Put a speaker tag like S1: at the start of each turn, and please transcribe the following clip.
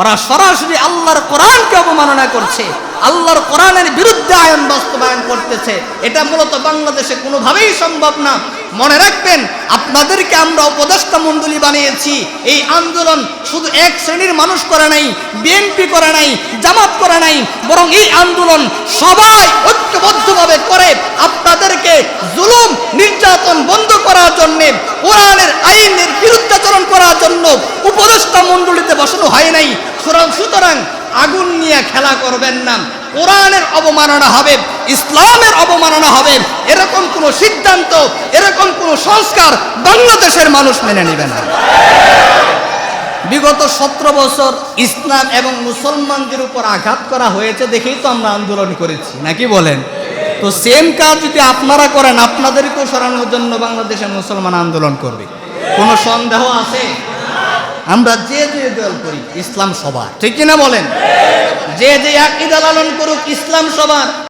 S1: ওরা সরাসরি আল্লাহর কোরআনকে অবমাননা করছে, আল্লাহর কোরআনের বিরুদ্ধে আইন বাস্তবায়ন করতেছে। এটা মূলত বাংলাদেশে কোনোভাবেই সম্ভব না। মনে রাখবেন, আপনাদেরকে আমরা উপদেষ্টা মণ্ডলী বানিয়েছি। এই আন্দোলন শুধু এক শ্রেণির মানুষ করে নাই বিএনপি করে নাই, জামাত করে নাই, বরং এই আন্দোলন সবাই ঐক্যবদ্ধভাবে করে আপনাদেরকে জুলুম, নির্যাতন বন্ধ করার জন্যে কোরআনের আইনের উপদেষ্টা মণ্ডলীতে বসানো হয় নাই। সুতরাং আগুন নিয়ে খেলা করবেন না। কোরআনের অবমাননা হবে, ইসলামের অবমাননা হবে। এরকম কোনো সিদ্ধান্ত, এরকম কোনো সংস্কার বাংলাদেশের মানুষ মেনে নেবে না। বিগত সতেরো বছর ইসলাম এবং মুসলমানদের উপর আঘাত করা হয়েছে দেখেই তো আমরা আন্দোলন করেছি, নাকি বলেন? তো সেম কাজ যদি আপনারা করেন, আপনাদেরকেও সরানোর জন্য বাংলাদেশের মুসলমান আন্দোলন করবে। কোনো সন্দেহ আছে? আমরা যে যে দল করি ইসলাম সবার। ঠিক কিনা বলেন? যে যে একই লালন করুক ইসলাম সবার।